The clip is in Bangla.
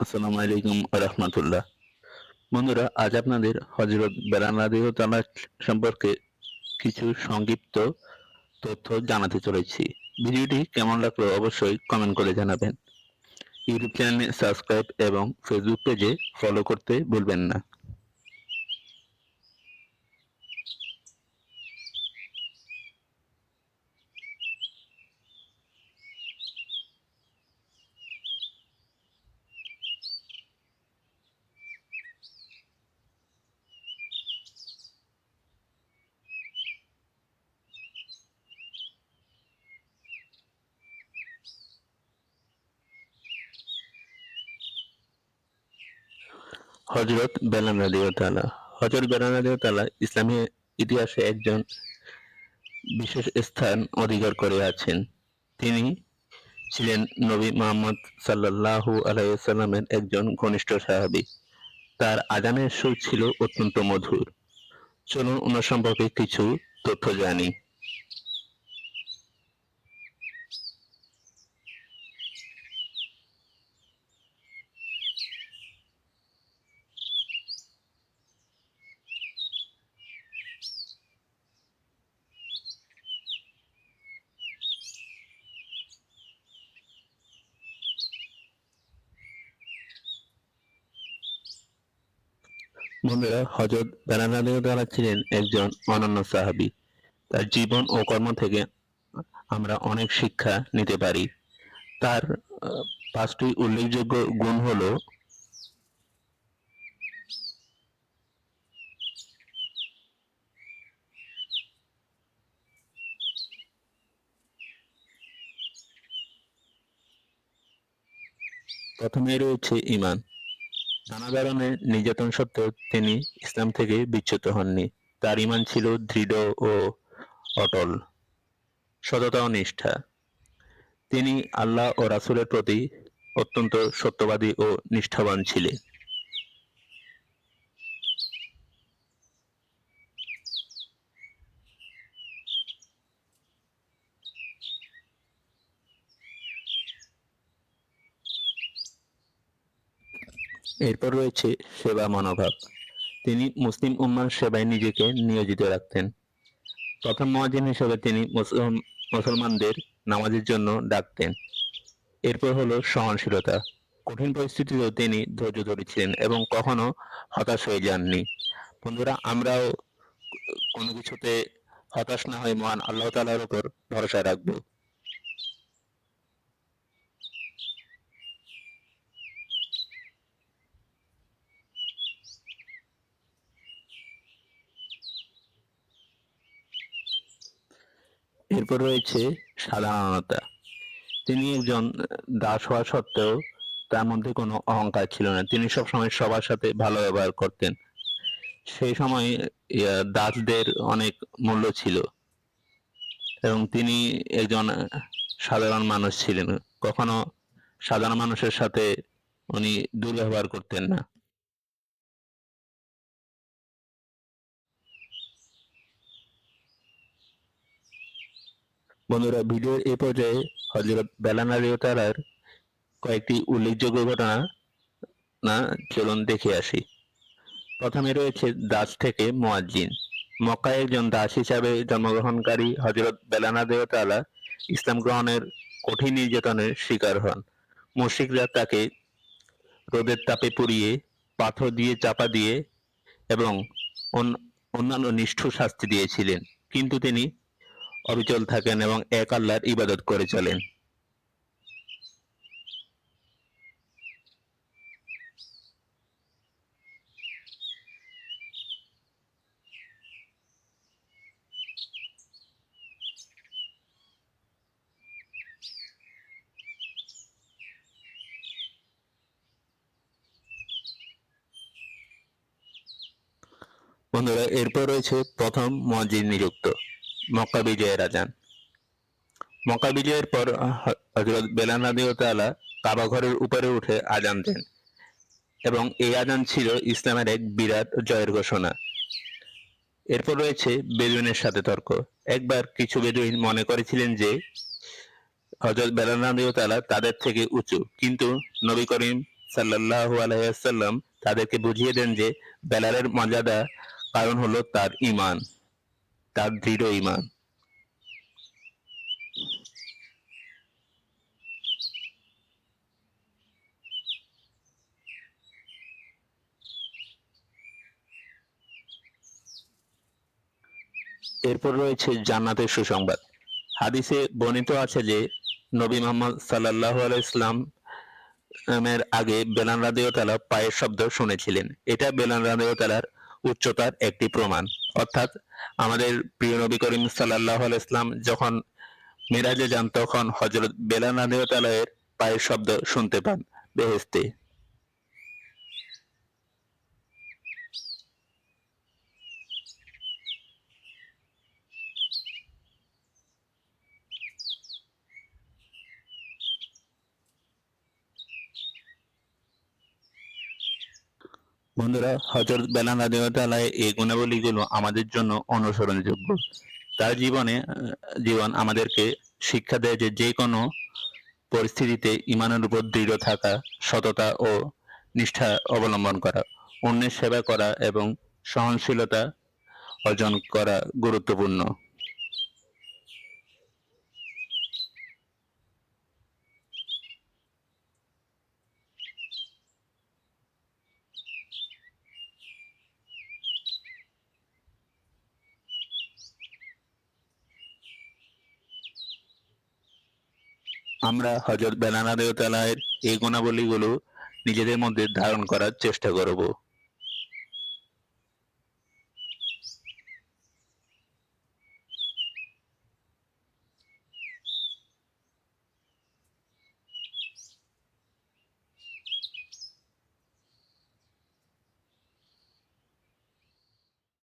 আসসালামু আলাইকুম রহমতুল্লাহ। বন্ধুরা, আজ আপনাদের হজরত বেলান রাদিও তালা সম্পর্কে কিছু সংক্ষিপ্ত তথ্য জানাতে চলেছি। ভিডিওটি কেমন লাগল অবশ্যই কমেন্ট করে জানাবেন। ইউটিউব চ্যানেলে সাবস্ক্রাইব এবং ফেসবুক পেজে ফলো করতে ভুলবেন না। হজরত বেলান রাদিও তালা হজরত বেলান রাদিও তালা ইসলামী ইতিহাসে একজন বিশেষ স্থান অধিকার করে আছেন। তিনি ছিলেন নবী মোহাম্মদ সাল্লাল্লাহু আলাইসাল্লামের একজন ঘনিষ্ঠ সাহাবী। তার আজানের সুর ছিল অত্যন্ত মধুর। চলুন ওনার সম্পর্কে কিছু তথ্য জানি। বন্ধুরা হজরত বেলানাদেও তারা ছিলেন একজন অনন্য সাহাবী। তার জীবন ও কর্ম থেকে আমরা অনেক শিক্ষা নিতে পারি। তার পাঁচটি উল্লেখযোগ্য গুণ হলো প্রথমে রয়েছে ইমান নানা কারণে নির্যাতন সত্ত্বেও তিনি ইসলাম থেকে বিচ্যুত হননি। তার ইমান ছিল দৃঢ় ও অটল। সততা ও নিষ্ঠা। তিনি আল্লাহ ও রাসুলের প্রতি অত্যন্ত সত্যবাদী ও নিষ্ঠাবান ছিলেন। এরপর রয়েছে সেবা মনোভাব। তিনি মুসলিম উম্মার সেবায় নিজেকে নিয়োজিত রাখতেন। প্রথম মুয়াজ্জিন হিসেবে তিনি মুসলমানদের নামাজের জন্য ডাকতেন। এরপর হলো সহনশীলতা। কঠিন পরিস্থিতিতেও তিনি ধৈর্য ধরেছিলেন এবং কখনো হতাশ হয়ে যাননি। বন্ধুরা, আমরাও কোনো কিছুতে হতাশ না হয়ে মহান আল্লাহ তাআলার উপর ভরসা রাখব। এরপর রয়েছে সাধারণতা। তিনি একজন, দাস হওয়া সত্ত্বেও তার মধ্যে কোনো অহংকার ছিল না। তিনি সবসময় সবার সাথে ভালো ব্যবহার করতেন। সেই সময় দাসদের অনেক মূল্য ছিল এবং তিনি একজন সাধারণ মানুষ ছিলেন। কখনো সাধারণ মানুষের সাথে উনি দুর্ব্যবহার করতেন না। বন্ধুরা, ভিডিওর এ পর্যায়ে হজরত বেলানা রেওতারার কয়েকটি উল্লেখযোগ্য ঘটনা, না, চলুন দেখে আসি। প্রথমে রয়েছে দাস থেকে মোয়াজ্জিন। মক্কায় একজন দাস হিসাবে জন্মগ্রহণকারী হজরত বেলানা দেওতালা ইসলাম গ্রহণের কঠিন নির্যাতনের শিকার হন। মুশরিকরা তাকে রোদের তাপে পুড়িয়ে, পাথর দিয়ে চাপা দিয়ে এবং অন্য- অন্যান্য নিষ্ঠুর শাস্তি দিয়েছিলেন। কিন্তু তিনি অবিচল থাকেন এবং এক আল্লাহর ইবাদত করে চলেন। বন্ধুরা এরপর রয়েছে প্রথম মসজিদ নিযুক্ত। মক্কা বিজয়ের আজান। মক্কা বিজয়ের পর হ- হযরত বেলাল তাআলা কাবা ঘরের উপরে উঠে আজান দেন এবং এই আজান ছিল ইসলামের এক বিরাট জয়ের ঘোষণা। এরপর রয়েছে বেদুইনের সাথে তর্ক। একবার কিছু বেদুইন মনে করেছিলেন যে, হযরত বেলাল তাআলা তাদের থেকে উঁচু, কিন্তু নবী করিম সাল্লাল্লাহু আলাইহি ওয়াসাল্লাম তাদেরকে বুঝিয়ে দেন যে, বেলালের মর্যাদা কারণ হলো তার ঈমান। তার দৃঢ় ইমান। এরপর রয়েছে জান্নাতের সুসংবাদ। হাদিসে বর্ণিত আছে যে, নবী মোহাম্মদ সাল্লাল্লাহু আলাইহি ইসলাম এর আগে বেলাল রাদিয়াল্লাহু পায়ের শব্দ শুনেছিলেন। এটা বেলান বেলাল রাদিয়াল্লাহর উচ্চতার একটি প্রমাণ। অর্থাৎ আমাদের প্রিয় নবী করিম আলাইহি ইসলাম যখন মেরাজে যান, তখন হযরত বেলাল রাদিয়াল্লাহু পায়ের শব্দ শুনতে পান বেহেশতে। বন্ধুরা হজরত বেলাল রাদিয়াল্লাহু এই গুণাবলীগুলো আমাদের জন্য অনুসরণযোগ্য। তার জীবনে জীবন আমাদেরকে শিক্ষা দেয় যে যে কোনো পরিস্থিতিতে ইমানের উপর দৃঢ় থাকা, সততা ও নিষ্ঠা অবলম্বন করা, অন্যের সেবা করা এবং সহনশীলতা অর্জন করা গুরুত্বপূর্ণ। আমরা হজরত বেলানা দেওতালায়ের এই গুণাবলীগুলো নিজেদের মধ্যে ধারণ করার চেষ্টা করব।